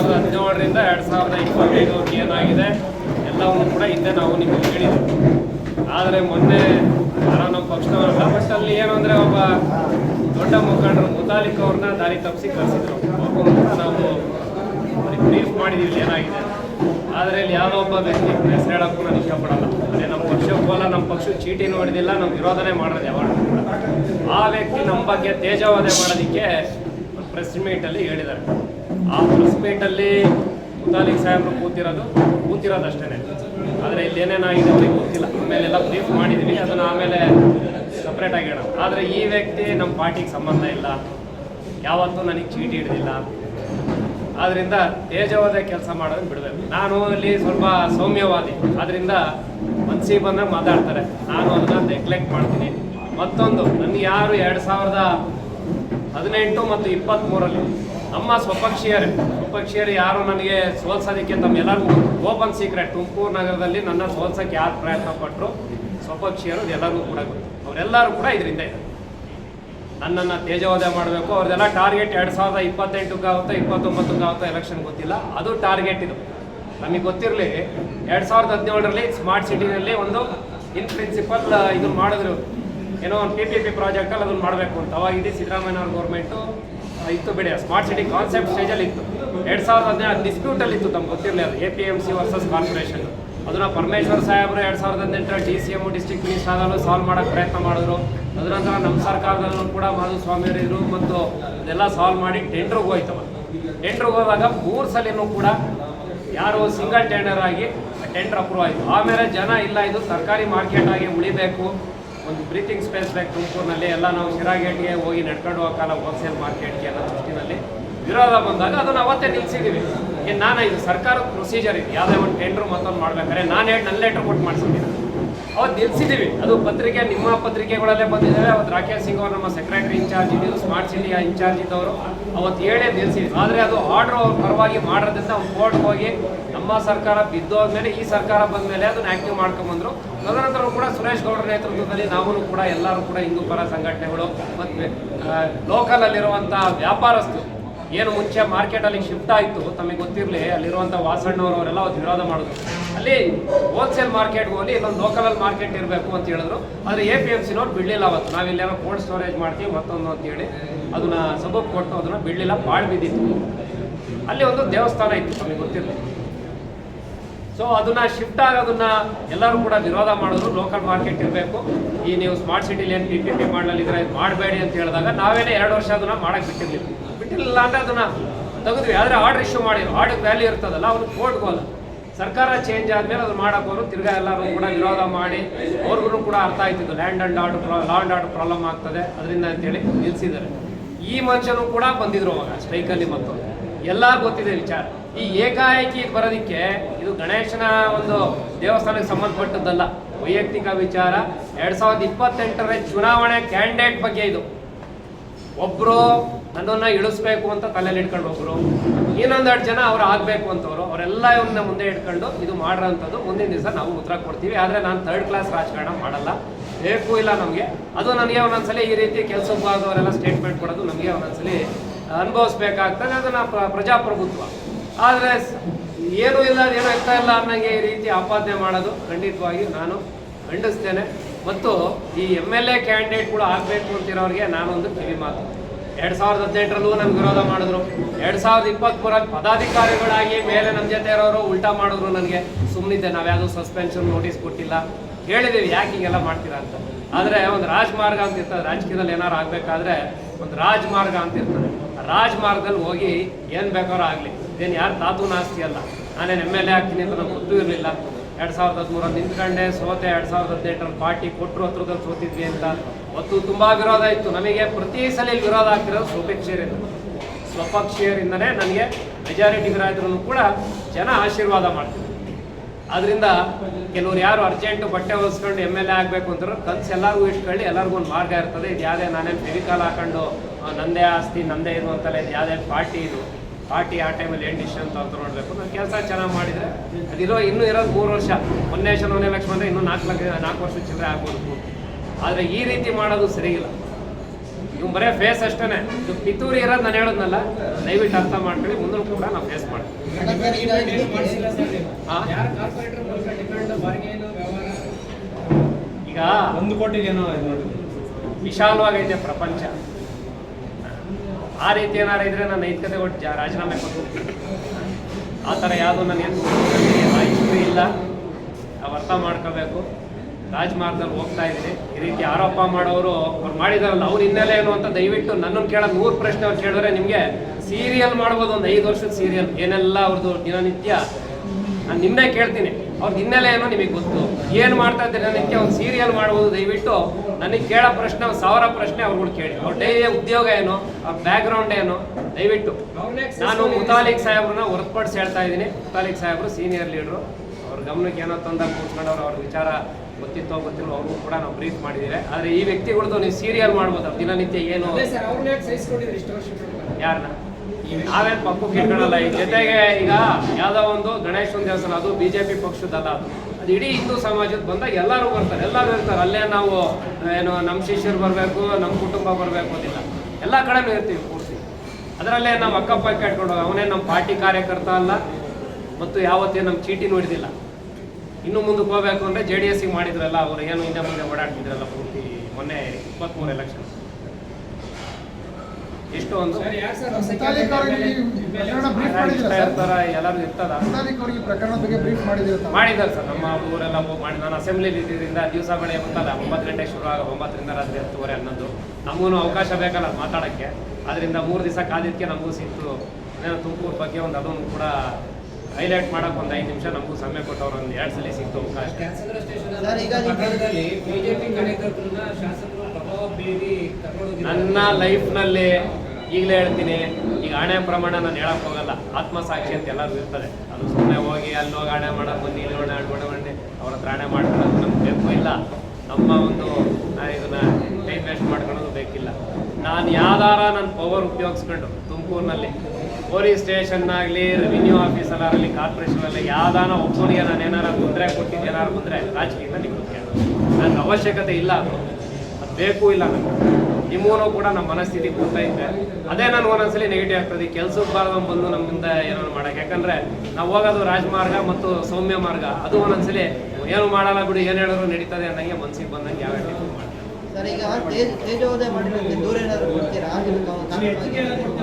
ಸಾವಿರದ ಹದಿನೇಳರಿಂದ ಎರಡು ಸಾವಿರದ ಇಪ್ಪತ್ತೈದವರೆಗೆ ಏನಾಗಿದೆ, ಎಲ್ಲವನ್ನು ಕೂಡ ಹಿಂದೆ ನಾವು ನಿಮಗೆ ಹೇಳಿದ್ವಿ. ಆದರೆ ಮೊನ್ನೆ ಯಾರೋ ನಮ್ಮ ಪಕ್ಷದವರಲ್ಲ ಬಟ್ ಏನು ಅಂದರೆ ಒಬ್ಬ ದೊಡ್ಡ ಮುಖಂಡರು ಮುತಾಲಿಕ್ ಅವ್ರನ್ನ ದಾರಿ ತಪ್ಪಿಸಿ ಕಳಿಸಿದ್ರು. ನಾವು ಅವ್ರಿಗೆ ಬ್ರೀಫ್ ಮಾಡಿದ್ದೀವಿ ಏನಾಗಿದೆ. ಆದರೆ ಇಲ್ಲಿ ಯಾವುದೋ ಒಬ್ಬ ವ್ಯಕ್ತಿ ಹೆಸರು ಹೇಳೋಕ್ಕೂ ನಾನು ಇಷ್ಟಪಡಲ್ಲ. ಅದೇ ನಮ್ಮ ಪಕ್ಷಕ್ಕೂ ಅಲ್ಲ, ನಮ್ಮ ಪಕ್ಷ ಚೀಟಿ ನೋಡಿದಿಲ್ಲ ನಾವು ವಿರೋಧನೆ ಮಾಡೋದು ಯಾವಾಗ ಆ ವ್ಯಕ್ತಿ ನಮ್ಮ ಬಗ್ಗೆ ತೇಜವಾದೆ ಮಾಡೋದಕ್ಕೆ ಪ್ರೆಸ್ ಮೀಟಲ್ಲಿ ಹೇಳಿದ್ದಾರೆ. ಆ ಅಲ್ಲಿ ಮುತಾಲಿಕ್ ಸಾಹೇಬರು ಕೂತಿರೋದು ಕೂತಿರೋದು ಅಷ್ಟೇ ಆದರೆ ಇಲ್ಲಿ ಏನೇನಾಗಿದೆ ಅವ್ರಿಗೆ ಗೊತ್ತಿಲ್ಲ. ಆಮೇಲೆ ಎಲ್ಲ ಬ್ರೀಫ್ ಮಾಡಿದ್ವಿ. ಅದನ್ನು ಆಮೇಲೆ ಸಪ್ರೇಟಾಗಿ ಹೇಳೋಣ. ಆದರೆ ಈ ವ್ಯಕ್ತಿ ನಮ್ಮ ಪಾರ್ಟಿಗೆ ಸಂಬಂಧ ಇಲ್ಲ. ಯಾವತ್ತೂ ನನಗೆ ಚೀಟಿ ಹಿಡಿದಿಲ್ಲ. ಆದ್ದರಿಂದ ತೇಜವಾದ ಕೆಲಸ ಮಾಡೋದನ್ನ ಬಿಡಬೇಕು. ನಾನು ಅಲ್ಲಿ ಸ್ವಲ್ಪ ಸೌಮ್ಯವಾದಿ. ಆದ್ದರಿಂದ ಮನ್ಸಿಗೆ ಬಂದಾಗ ಮಾತಾಡ್ತಾರೆ. ನಾನು ಅದನ್ನ ನೆಗ್ಲೆಕ್ಟ್ ಮಾಡ್ತೀನಿ. ಮತ್ತೊಂದು, ನನಗೆ ಯಾರು ಎರಡು ಸಾವಿರದ ಹದಿನೆಂಟು ಮತ್ತು ಇಪ್ಪತ್ತ್ಮೂರಲ್ಲಿ ನಮ್ಮ ಸ್ವಪಕ್ಷೀಯರೇ, ಸ್ವಪಕ್ಷೀಯರು ಯಾರು ನನಗೆ ಸೋಲ್ಸೋದಕ್ಕೆ ತಮ್ಮೆಲ್ಲರಿಗೂ ಓಪನ್ ಸೀಕ್ರೆಟ್. ತುಮಕೂರು ನಗರದಲ್ಲಿ ನನ್ನ ಸೋಲ್ಸೋಕ್ಕೆ ಯಾರು ಪ್ರಯತ್ನ ಪಟ್ಟರು ಸ್ವಪಕ್ಷೀಯರು ಎಲ್ಲರಿಗೂ ಕೂಡ ಅವರೆಲ್ಲರೂ ಕೂಡ ಇದರಿಂದ ಇದೆ ನನ್ನನ್ನು ತೇಜೋದಯ ಮಾಡಬೇಕು. ಅವ್ರದ್ದೆಲ್ಲ ಟಾರ್ಗೆಟ್ ಎರಡು ಸಾವಿರದ ಇಪ್ಪತ್ತೆಂಟಕ್ಕೆ ಆಗುತ್ತೋ ಇಪ್ಪತ್ತೊಂಬತ್ತಕ್ಕೆ ಆಗುತ್ತೋ ಎಲೆಕ್ಷನ್ ಗೊತ್ತಿಲ್ಲ. ಅದು ಟಾರ್ಗೆಟ್ ಇದು. ನಮಗೆ ಗೊತ್ತಿರಲಿ, ಎರಡು ಸಾವಿರದ ಹದಿನೇಳರಲ್ಲಿ ಸ್ಮಾರ್ಟ್ ಸಿಟಿನಲ್ಲಿ ಒಂದು ಇನ್ ಪ್ರಿನ್ಸಿಪಲ್ ಇದನ್ನು ಮಾಡಿದ್ರು. ಏನೋ ಒಂದು ಪಿ ಪಿ ಪಿ ಪ್ರಾಜೆಕ್ಟಲ್ಲಿ ಅದನ್ನು ಮಾಡಬೇಕು ಅಂತ. ಅವಾಗ ಇದೇ ಸಿದ್ದರಾಮಯ್ಯ ಅವ್ರ ಗೌರ್ಮೆಂಟು ಇತ್ತು ಬಿಡಿ ಸ್ಮಾರ್ಟ್ ಸಿಟಿ ಕಾನ್ಸೆಪ್ಟ್ ಸ್ಟೇಜಲ್ಲಿ ಇತ್ತು. ಎರಡು ಸಾವಿರದ ಹದಿನೈದು ಡಿಸ್ಪ್ಯೂಟಲ್ಲಿ ಇತ್ತು ತಮ್ಗೆ ಗೊತ್ತಿರಲಿ ಅದು A P M C versus corporation ಅದನ್ನು ಪರಮೇಶ್ವರ್ ಸಾಹೇಬರು ಎರಡು ಸಾವಿರದ ಹದಿನೆಂಟರ D C M district minister ಆದಲ್ಲೂ solve ಮಾಡೋಕ್ಕೆ ಪ್ರಯತ್ನ ಮಾಡಿದ್ರು. ಅದನಂತರ ನಮ್ಮ ಸರ್ಕಾರದಲ್ಲೂ ಕೂಡ ಮಾಧುಸ್ವಾಮಿ ಇದ್ರು ಮತ್ತು ಅದೆಲ್ಲ ಸಾಲ್ವ್ ಮಾಡಿ ಟೆಂಡ್ರಿಗೆ ಹೋಯ್ತವ. ಟೆಂಡ್ರಿಗೆ ಹೋದಾಗ ಮೂರು ಸಲಿನೂ ಕೂಡ ಯಾರು ಸಿಂಗಲ್ ಟೆಂಡರ್ ಆಗಿ ಟೆಂಡರ್ ಅಪ್ರೂವ್ ಆಯಿತು. ಆಮೇಲೆ ಜನ ಇಲ್ಲ, ಇದು ಸರ್ಕಾರಿ ಮಾರ್ಕೆಟ್ ಆಗಿ ಉಳಿಬೇಕು. ಒಂದು ಬ್ರೀತಿಂಗ್ ಸ್ಪೇಸ್ ಬೇಕು ತುಮಕೂರಿನಲ್ಲಿ ಎಲ್ಲ ನಾವು ಶಿರಾಗೇಟ್ಗೆ ಹೋಗಿ ನಡ್ಕೊಂಡು ಹೋಗಲ್ಲ ಹೋಲ್ಸೇಲ್ ಮಾರ್ಕೆಟ್ಗೆ ಅನ್ನೋ ದೃಷ್ಟಿನಲ್ಲಿ ವಿರೋಧ ಬಂದಾಗ ಅದನ್ನು ಅವತ್ತೇ ನಿಲ್ಸಿದ್ದೀವಿ. ಈಗ ನಾನು ಇದು ಸರ್ಕಾರದ ಪ್ರೊಸೀಜರ್ ಇದೆ. ಯಾವುದೇ ಒಂದು ಟೆಂಡ್ರು ಮತ್ತೊಂದು ಮಾಡ್ಬೇಕಾದ್ರೆ ನಾನು ಹೇಳಿ ನನ್ನ ಲೆಟ್ರ್ ಕೊಟ್ಟು ಮಾಡಿಸಿದ್ದೀನಿ. ಅವತ್ತು ನಿಲ್ಸಿದ್ದೀವಿ. ಅದು ಪತ್ರಿಕೆ, ನಿಮ್ಮ ಪತ್ರಿಕೆಗಳಲ್ಲೇ ಬಂದಿದ್ದಾವೆ. ಅವತ್ತು ರಾಕೇಶ್ ಸಿಂಗ್ ಅವರು ನಮ್ಮ ಸೆಕ್ರೆಟರಿ ಇನ್ಚಾರ್ಜ್ ಇದ್ದು ಸ್ಮಾರ್ಟ್ ಸಿಟಿ ಇನ್ಚಾರ್ಜ್ ಇದ್ದವರು. ಅವತ್ತು ಹೇಳೇ ನಿಲ್ಸಿದ್ವಿ ಆದರೆ ಅದು ಆರ್ಡರ್ ಅವ್ರ ಪರವಾಗಿ ಮಾಡೋದ್ರಿಂದ ಅವ್ರು ಕೋರ್ಟ್ಗೆ ಹೋಗಿ ನಮ್ಮ ಸರ್ಕಾರ ಬಿದ್ದೋದ್ಮೇಲೆ ಈ ಸರ್ಕಾರ ಬಂದ ಮೇಲೆ ಅದನ್ನ ಆಕ್ಟಿವ್ ಮಾಡ್ಕೊಂಬಂದ್ರು. ತದನಂತರ ಕೂಡ ಸುರೇಶ್ ಗೌಡರ ನೇತೃತ್ವದಲ್ಲಿ ನಾವು ಕೂಡ ಎಲ್ಲರೂ ಕೂಡ ಹಿಂದೂ ಪರ ಸಂಘಟನೆಗಳು ಮತ್ತು ಲೋಕಲಲ್ಲಿರುವಂಥ ವ್ಯಾಪಾರಸ್ಥರು ಏನು ಮುಂಚೆ ಮಾರ್ಕೆಟಲ್ಲಿ ಶಿಫ್ಟ್ ಆಯಿತು, ತಮಗೆ ಗೊತ್ತಿರಲಿ ಅಲ್ಲಿರುವಂಥ ವಾಸಣ್ಣವರು ಅವರೆಲ್ಲ ಅವತ್ತು ವಿರೋಧ ಮಾಡಿದ್ರು. ಅಲ್ಲಿ ಹೋಲ್ಸೇಲ್ ಮಾರ್ಕೆಟ್ಗೆ ಹೋಗಿ ಇಲ್ಲೊಂದು ಲೋಕಲಲ್ಲಿ ಮಾರ್ಕೆಟ್ ಇರಬೇಕು ಅಂತ ಹೇಳಿದ್ರು. ಆದರೆ ಎ ಪಿ ಎಂ ಸಿನವ್ರು ಬಿಡಲಿಲ್ಲ ಅವತ್ತು. ನಾವಿಲ್ಲೇನೋ ಕೋಲ್ಡ್ ಸ್ಟೋರೇಜ್ ಮಾಡ್ತೀವಿ ಮತ್ತೊಂದು ಅಂತೇಳಿ ಅದನ್ನ ಸಬಬ್ ಕೊಟ್ಟು ಅದನ್ನು ಬಿಡಲಿಲ್ಲ, ಬಾಳ್ ಬಿದ್ದಿತ್ತು. ಅಲ್ಲಿ ಒಂದು ದೇವಸ್ಥಾನ ಇತ್ತು, ತಮಗೆ ಗೊತ್ತಿರಲಿ. ಸೊ ಅದನ್ನ ಶಿಫ್ಟ್ ಆಗೋದನ್ನ ಎಲ್ಲರೂ ಕೂಡ ವಿರೋಧ ಮಾಡಿದ್ರು. ಲೋಕಲ್ ಮಾರ್ಕೆಟ್ ಇರಬೇಕು. ಈ ನೀವು ಸ್ಮಾರ್ಟ್ ಸಿಟಿಲಿ ಏನು ಪಿ ಪಿ ಪಿ ಮಾಡಲಿದ್ರೆ ಮಾಡಬೇಡಿ ಅಂತ ಹೇಳಿದಾಗ ನಾವೇನೇ ಎರಡು ವರ್ಷ ಅದನ್ನ ಮಾಡಕ್ಕೆ ಬಿಟ್ಟಿರ್ಲಿಲ್ಲ. ಬಿಟ್ಟಿರಲಿಲ್ಲ ಅಂದ್ರೆ ಅದನ್ನ ತೆಗೆದ್ವಿ. ಆದರೆ ಆರ್ಡರ್ ಇಶ್ಯೂ ಮಾಡಿದ್ರು. ಆರ್ಡರ್ ವ್ಯಾಲ್ಯೂ ಇರ್ತದಲ್ಲ, ಅವ್ರು ಕೋರ್ಟ್ಗೆ ಹೋದ ಸರ್ಕಾರ ಚೇಂಜ್ ಆದ್ಮೇಲೆ ಅದು ಮಾಡೋಕ್ಕೋರು ತಿರ್ಗಾ ಎಲ್ಲರೂ ಕೂಡ ವಿರೋಧ ಮಾಡಿ, ಅವ್ರಿಗೂ ಕೂಡ ಅರ್ಥ ಆಯ್ತಿತ್ತು. Land and order law and order problem ಆಗ್ತದೆ, ಅದರಿಂದ ಅಂತೇಳಿ ನಿಲ್ಲಿಸಿದ್ದಾರೆ ಈ ಮನುಷ್ಯನು ಕೂಡ ಬಂದಿದ್ರು ಅವಾಗ ಸ್ಟ್ರೈಕಲ್ಲಿ ಮತ್ತು. ಎಲ್ಲ ಗೊತ್ತಿದೆ ವಿಚಾರ. ಈ ಏಕಾಏಕಿ ಬರೋದಿಕ್ಕೆ ಇದು ಗಣೇಶನ ಒಂದು ದೇವಸ್ಥಾನಕ್ಕೆ ಸಂಬಂಧಪಟ್ಟದ್ದಲ್ಲ. ವೈಯಕ್ತಿಕ ವಿಚಾರ. ಎರಡು ಸಾವಿರದ ಇಪ್ಪತ್ತೆಂಟರ ಚುನಾವಣೆ ಕ್ಯಾಂಡಿಡೇಟ್ ಬಗ್ಗೆ ಇದು. ಒಬ್ರು ನನ್ನನ್ನ ಇಳಿಸ್ಬೇಕು ಅಂತ ತಲೆಯಲ್ಲಿ ಇಟ್ಕೊಂಡು ಒಬ್ರು, ಇನ್ನೊಂದೆರಡು ಜನ ಅವ್ರು ಆಗ್ಬೇಕು ಅಂತವ್ರು, ಅವರೆಲ್ಲ ಇವ್ರನ್ನ ಮುಂದೆ ಇಟ್ಕೊಂಡು ಇದು ಮಾಡ್ರಂಥದ್ದು, ಮುಂದಿನ ದಿವಸ ನಾವು ಉತ್ತರ ಕೊಡ್ತೀವಿ. ಆದ್ರೆ ನಾನು ಥರ್ಡ್ ಕ್ಲಾಸ್ ರಾಜಕಾರಣ ಮಾಡಲ್ಲ. ಬೇಕು ಇಲ್ಲ ನಮಗೆ. ಅದು ನನಗೆ ಒಂದೊಂದ್ಸಲಿ ಈ ರೀತಿ ಕೆಲಸ ಬಾರ್ದವರೆಲ್ಲ ಸ್ಟೇಟ್ಮೆಂಟ್ ಕೊಡೋದು ನಮಗೆ ಒಂದೊಂದ್ಸಲಿ ಅನುಭವಿಸ್ಬೇಕಾಗ್ತದೆ. ಅದನ್ನ ಪ್ರ- ಪ್ರಜಾಪ್ರಭುತ್ವ. ಆದರೆ ಏನೂ ಇಲ್ಲ ಏನೂ ಇರ್ತಾ ಇಲ್ಲ ಅನ್ನಂಗೆ ಈ ರೀತಿ ಆಪಾದನೆ ಮಾಡೋದು ಖಂಡಿತವಾಗಿ ನಾನು ಖಂಡಿಸ್ತೇನೆ. ಮತ್ತು ಈ ಎಂ ಎಲ್ ಎ ಕ್ಯಾಂಡಿಡೇಟ್ಗಳು ಆಗಬೇಕು ಅಂತಿರೋರಿಗೆ ನಾನೊಂದು ಕಿವಿ ಮಾತು. ಎರಡು ಸಾವಿರದ ಹದಿನೆಂಟರಲ್ಲೂ ನಮ್ಗೆ ವಿರೋಧ ಮಾಡಿದ್ರು. ಎರಡು ಸಾವಿರದ ಇಪ್ಪತ್ತ್ಮೂರಲ್ಲಿ ಪದಾಧಿಕಾರಿಗಳಾಗಿ ಮೇಲೆ ನಮ್ಮ ಜೊತೆ ಇರೋರು ಉಲ್ಟಾ ಮಾಡಿದ್ರು ನನಗೆ. ಸುಮ್ಮನಿದ್ದೆ ನಾವ್ಯಾವುದು ಸಸ್ಪೆನ್ಷನ್ ನೋಟಿಸ್ ಕೊಟ್ಟಿಲ್ಲ. ಕೇಳಿದ್ದೀವಿ ಯಾಕೆ ಹೀಗೆಲ್ಲ ಮಾಡ್ತೀರಾ ಅಂತ. ಆದರೆ ಒಂದು ರಾಜಮಾರ್ಗ ಅಂತ ಇರ್ತದೆ. ರಾಜಕೀಯದಲ್ಲಿ ಏನಾರು ಆಗಬೇಕಾದ್ರೆ ಒಂದು ರಾಜಮಾರ್ಗ ಅಂತ ಇರ್ತದೆ. ರಾಜಮಾರ್ಗದಲ್ಲಿ ಹೋಗಿ ಏನು ಬೇಕಾದ್ರೂ ಆಗಲಿ. ಇದೇನು ಯಾರು ತಾತು ನಾಸ್ತಿ ಅಲ್ಲ. ನಾನೇನು ಎಂ ಎಲ್ ಎ ಆಗ್ತೀನಿ ಅಂತ ನಂಗೆ ಗೊತ್ತೂ ಇರಲಿಲ್ಲ. ಎರಡು ಸಾವಿರದ ಹದಿಮೂರಲ್ಲಿ ನಿಂತ್ಕೊಂಡೆ, ಸೋತೆ ಎರಡು ಸಾವಿರದ ಹದಿನೆಂಟರ ಪಾರ್ಟಿ ಕೊಟ್ಟರು ಹತ್ರದಲ್ಲಿ ಸೋತಿದ್ವಿ ಅಂತ. ಹೊತ್ತು ತುಂಬ ವಿರೋಧ ಇತ್ತು. ನಮಗೆ ಪ್ರತಿ ಸಲ ಇಲ್ಲಿ ವಿರೋಧ ಆಗ್ತಿರೋದು ಸ್ವಪಕ್ಷೀಯರಿಂದ. ಸ್ವಪಕ್ಷೀಯರಿಂದನೇ ನನಗೆ ಮೆಜಾರಿಟಿ ವಿರಾಯಿದ್ರು ಕೂಡ ಜನ ಆಶೀರ್ವಾದ ಮಾಡ್ತಿದ್ರು. ಅದರಿಂದ ಕೆಲವ್ರು ಯಾರು ಅರ್ಜೆಂಟ್ ಬಟ್ಟೆ ಹೊಲಿಸ್ಕೊಂಡು ಎಂ ಎಲ್ ಎ ಆಗಬೇಕು ಅಂತಾರೆ ಕನ್ಸು ಎಲ್ಲರಿಗೂ ಇಟ್ಕೊಳ್ಳಿ, ಎಲ್ಲರಿಗೂ ಒಂದು ಮಾರ್ಗ ಇರ್ತದೆ. ಇದು ಯಾವುದೇ ನಾನೇನು ಫೆವಿಕಾಲ್ ಹಾಕೊಂಡು ನಂದೇ ಆಸ್ತಿ, ನಂದೇ ಇದು ಅಂತಲ್ಲ ಇದು ಯಾವುದೇ ಪಾರ್ಟಿ ಇದು. ಪಾರ್ಟಿ ಆ ಟೈಮಲ್ಲಿ ಏನು ಡಿಸಿಷನ್ ಅಂತ ನೋಡಬೇಕು. ನಾನು ಕೆಲಸ ಚೆನ್ನಾಗಿ ಮಾಡಿದರೆ ಅದಿರೋ ಇನ್ನೂ ಇರೋದು ಮೂರು ವರ್ಷ ಮೊನ್ನೆ ಒಂದೇ ಲಕ್ಷ ಬಂದರೆ ಇನ್ನೂ ನಾಲ್ಕು ಲಕ್ಷ ನಾಲ್ಕು ವರ್ಷ ಚಿಲ್ಲರೆ ಆಗ್ಬೋದು. ಆದರೆ ಈ ರೀತಿ ಮಾಡೋದು ಸರಿಯಿಲ್ಲ. ಇವ್ ಬರೇ ಫೇಸ್ ಅಷ್ಟೇನೆ. ಇದು ಪಿತೂರಿ ಇರೋದು ನಾನು ಹೇಳೋದ್ನಲ್ಲ ದಯವಿಟ್ಟು ಅರ್ಥ ಮಾಡ್ಕೊಳ್ಳಿ ಮುಂದೂ ಕೂಡ ನಾವು ಫೇಸ್ ಮಾಡ್ತೀವಿ? ಈಗ ಒಂದು ಇದು ನೋಡಿ ವಿಶಾಲವಾಗೈತೆ ಪ್ರಪಂಚ. ಆ ರೀತಿ ಏನಾರು ಇದ್ರೆ ನಾನು ನೈತಿಕತೆ ಕೊಟ್ಟು ರಾಜೀನಾಮೆ ಕೊಟ್ಟು. ಆ ಥರ ಯಾವುದು ನನಗೇನು ಇಷ್ಟು ಇಲ್ಲ. ನಾವು ಅರ್ಥ ಮಾಡ್ಕೋಬೇಕು. ರಾಜಮಾರ್ಗದಲ್ಲಿ ಹೋಗ್ತಾ ಇದ್ದೀನಿ. ಈ ರೀತಿ ಆರೋಪ ಮಾಡೋರು ಅವ್ರು ಮಾಡಿದಾರಲ್ಲ, ಅವ್ರ ಹಿನ್ನೆಲೆ ಏನು ಅಂತ ದಯವಿಟ್ಟು ನನ್ನನ್ನು ಕೇಳೋ ನೂರು ಪ್ರಶ್ನೆ ಅವ್ರು ಕೇಳಿದ್ರೆ ನಿಮಗೆ ಸೀರಿಯಲ್ ಮಾಡ್ಬೋದು ಒಂದು ಐದು ವರ್ಷದ ಸೀರಿಯಲ್ ಏನೆಲ್ಲ ಅವ್ರದ್ದು ದಿನನಿತ್ಯ. ನಾನು ನಿಮ್ಮನ್ನೇ ಕೇಳ್ತೀನಿ. ಅವ್ರ ಹಿನ್ನೆಲೆ ಏನೋ ನಿಮಗೆ ಗೊತ್ತು. ಏನು ಮಾಡ್ತಾ ಇದ್ದಾರೆ? ನನಗೆ ಒಂದು ಸೀರಿಯಲ್ ಮಾಡ್ಬೋದು ದಯವಿಟ್ಟು. ನನಗೆ ಕೇಳೋ ಪ್ರಶ್ನೆ ಒಂದು ಸಾವಿರ ಪ್ರಶ್ನೆ ಅವ್ರುಗಳು ಕೇಳಿ. ಅವ್ರ ಡೈಲಿ ಉದ್ಯೋಗ ಏನು? ಅವ್ರ ಬ್ಯಾಕ್ಗ್ರೌಂಡ್ ಏನು? ದಯವಿಟ್ಟು. ನಾನು ಮುತಾಲಿಕ್ ಸಾಹೇಬ್ರನ್ನ ಹೊರತುಪಡಿಸಿ ಹೇಳ್ತಾ ಇದ್ದೀನಿ. ಮುತಾಲಿಕ್ ಸಾಹೇಬ್ರು ಸೀನಿಯರ್ ಲೀಡ್ರು ಅವ್ರ ಗಮನಕ್ಕೆ ಏನೋ ತಂದಾಗ ಕೂತ್ಕೊಂಡವ್ರು ಅವ್ರ ವಿಚಾರ ಗೊತ್ತಿತ್ತೋ ಗೊತ್ತಿಲ್ಲ ಅವ್ರಿಗೂ ಕೂಡ ನಾವು ಬ್ರೀಫ್ ಮಾಡಿದ್ದೀವಿ. ಆದರೆ ಈ ವ್ಯಕ್ತಿಗಳದ್ದು ನೀವು ಸೀರಿಯಲ್ ಮಾಡ್ಬೋದು ಅವ್ರ ದಿನನಿತ್ಯ ಏನು? ಯಾರನ್ನ ನಾವೇನು ಪಕ್ಕಕ್ಕೆ ಕೇಳ್ಕೊಳಲ್ಲ ಈ ಜೊತೆಗೆ ಈಗ ಯಾವ್ದೋ ಒಂದು ಗಣೇಶನ ದೇವಸ್ಥಾನ ಅದು ಬಿಜೆಪಿ ಪಕ್ಷದಲ್ಲ ಅದು. ಅದು ಇಡೀ ಹಿಂದೂ ಸಮಾಜದ ಬಂದಾಗ ಎಲ್ಲರೂ ಬರ್ತಾರೆ. ಎಲ್ಲರೂ ಇರ್ತಾರೆ. ಅಲ್ಲೇ ನಾವು ಏನು ನಮ್ಮ ಶಿಷ್ಯರು ಬರಬೇಕು ನಮ್ಮ ಕುಟುಂಬ ಬರಬೇಕು ಅಂತಿಲ್ಲ. ಎಲ್ಲ ಕಡೆನೂ ಇರ್ತೀವಿ ಪೂರ್ತಿ. ಅದರಲ್ಲೇ ನಮ್ಮ ಅಕ್ಕಪಕ್ಕ ಇಟ್ಕೊಂಡು ಅವನೇ ನಮ್ಮ ಪಾರ್ಟಿ ಕಾರ್ಯಕರ್ತ ಅಲ್ಲ, ಮತ್ತು ಯಾವತ್ತೇ ನಮ್ಮ ಚೀಟಿ ನೋಡಿದಿಲ್ಲ. ಇನ್ನು ಮುಂದೆ ಹೋಗಬೇಕು ಅಂದರೆ ಜೆ ಡಿ ಎಸ್ಸಿಗೆ ಮಾಡಿದ್ರಲ್ಲ, ಅವರು ಏನು ಹಿಂದೆ ಮುಂದೆ ಓಡಾಡ್ತಿದ್ರಲ್ಲ ಪೂರ್ತಿ ಮೊನ್ನೆ ಇಪ್ಪತ್ತ್ಮೂರು ಎಲೆಕ್ಷನ್ ಎಷ್ಟು ಒಂದು ಇರ್ತಾರ ಎಲ್ಲರೂ ಇರ್ತದ? ಬಗ್ಗೆ ಬ್ರೀಫ್ ಮಾಡಿದ್ದೀರಾ ಸರ್? ನಮ್ಮ ಊರೆಲ್ಲ ಮಾಡಿ. ನಾನು ಅಸೆಂಬ್ಲಿ ಇದ್ದಿದ್ದರಿಂದ ದಿವಸ ಬೆಳೆ ಗೊತ್ತಲ್ಲ ಒಂಬತ್ತು ಗಂಟೆಗೆ ಶುರು ಆಗ ಒಂಬತ್ತರಿಂದ ರಾತ್ರಿ ಹತ್ತುವರೆ ಅನ್ನೋದು. ನಮಗೂ ಅವಕಾಶ ಬೇಕಲ್ಲ ಮಾತಾಡೋಕ್ಕೆ. ಅದರಿಂದ ಮೂರು ದಿವಸ ಕಾದಿದ್ದಕ್ಕೆ ನಮಗೂ ಸಿಕ್ತು ತುಮಕೂರು ಬಗ್ಗೆ ಒಂದು ಅದೊಂದು ಕೂಡ ಹೈಲೈಟ್ ಮಾಡಕ್ ಒಂದು ಐದು ನಿಮಿಷ ನಮಗೂ ಸಮಯ ಕೊಟ್ಟವ್ರು ಒಂದು ಎರಡು ಸಲ ಸಿಕ್ತು ಅವಕಾಶ. ನನ್ನ ಲೈಫ್ನಲ್ಲಿ ಈಗಲೇ ಹೇಳ್ತೀನಿ ಈಗ ಹಣೆ ಪ್ರಮಾಣ ನಾನು ಹೇಳಕ್ ಹೋಗಲ್ಲ. ಆತ್ಮಸಾಕ್ಷಿ ಅಂತ ಎಲ್ಲರೂ ಇರ್ತಾರೆ. ಅದು ಸುಮ್ಮನೆ ಹೋಗಿ ಅಲ್ಲಿ ಹೋಗಿ ಹಣೆ ಮಾಡೋದು ಬಂದು ಇಲ್ಲಿ ಹಣೆ ಅವ್ರ ಹತ್ರ ಹಣೆ ಮಾಡ್ಕೊಳ್ಳೋದು ನಮ್ಗೆ ಬೇಕು ಇಲ್ಲ. ನಮ್ಮ ಒಂದು ನಾನು ಇದನ್ನ ಟೈಮ್ ವೇಸ್ಟ್ ಮಾಡ್ಕೊಳ್ಳೋದು ಬೇಕಿಲ್ಲ. ನಾನು ಯಾವ್ದಾರ ನನ್ನ ಪವರ್ ಉಪಯೋಗಿಸ್ಕೊಂಡು ತುಮಕೂರಿನಲ್ಲಿ ಪೊಲೀಸ್ ಸ್ಟೇಷನ್ನಾಗಲಿ ರೆವಿನ್ಯೂ ಆಫೀಸಲ್ಲಾಗಲಿ ಕಾರ್ಪೊರೇಷನಲ್ಲಿ ಯಾವ್ದಾನ ಒಬ್ಬನಿಗೆ ನಾನು ಏನಾರು ತೊಂದರೆ ಕೊಟ್ಟಿದ್ದು ಏನಾರು ಬಂದರೆ ರಾಜಕೀಯದ ನಿಮಗೆ ನನಗೆ ಅವಶ್ಯಕತೆ ಇಲ್ಲ ಅದು. ಅದು ಬೇಕು ಇಲ್ಲ ನನಗೆ. ನಿಮ್ಮೂನು ಕೂಡ ನಮ್ಮ ಮನಸ್ಥಿತಿ ಗೊತ್ತೈತೆ ಅದೇ ನಾನು ಒಂದೊಂದ್ಸಲಿ ನೆಗೆಟಿವ್ ಆಗ್ತದೆ. ಕೆಲ್ಸಕ್ಕೆ ಬಾರ್ದು ಬಂದು ನಮ್ಮಿಂದ ಏನೋ ಮಾಡೋಕೆ. ಯಾಕಂದ್ರೆ ನಾವು ಹೋಗೋದು ರಾಜಮಾರ್ಗ ಮತ್ತು ಸೌಮ್ಯ ಮಾರ್ಗ. ಅದು ಒಂದೊಂದ್ಸಲಿ ಏನು ಮಾಡಲ್ಲ ಬಿಡು, ಏನು ಹೇಳಿದ್ರು ನಡೀತದೆ ಅನ್ನಂಗೆ ಮನಸ್ಸಿಗೆ ಬಂದಂಗೆ ಯಾವ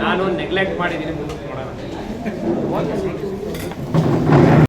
ನಾನು ನೆಗ್ಲೆಕ್ಟ್ ಮಾಡಿದ್ದೀನಿ ಮುಂದೆ ನೋಡೋಣ.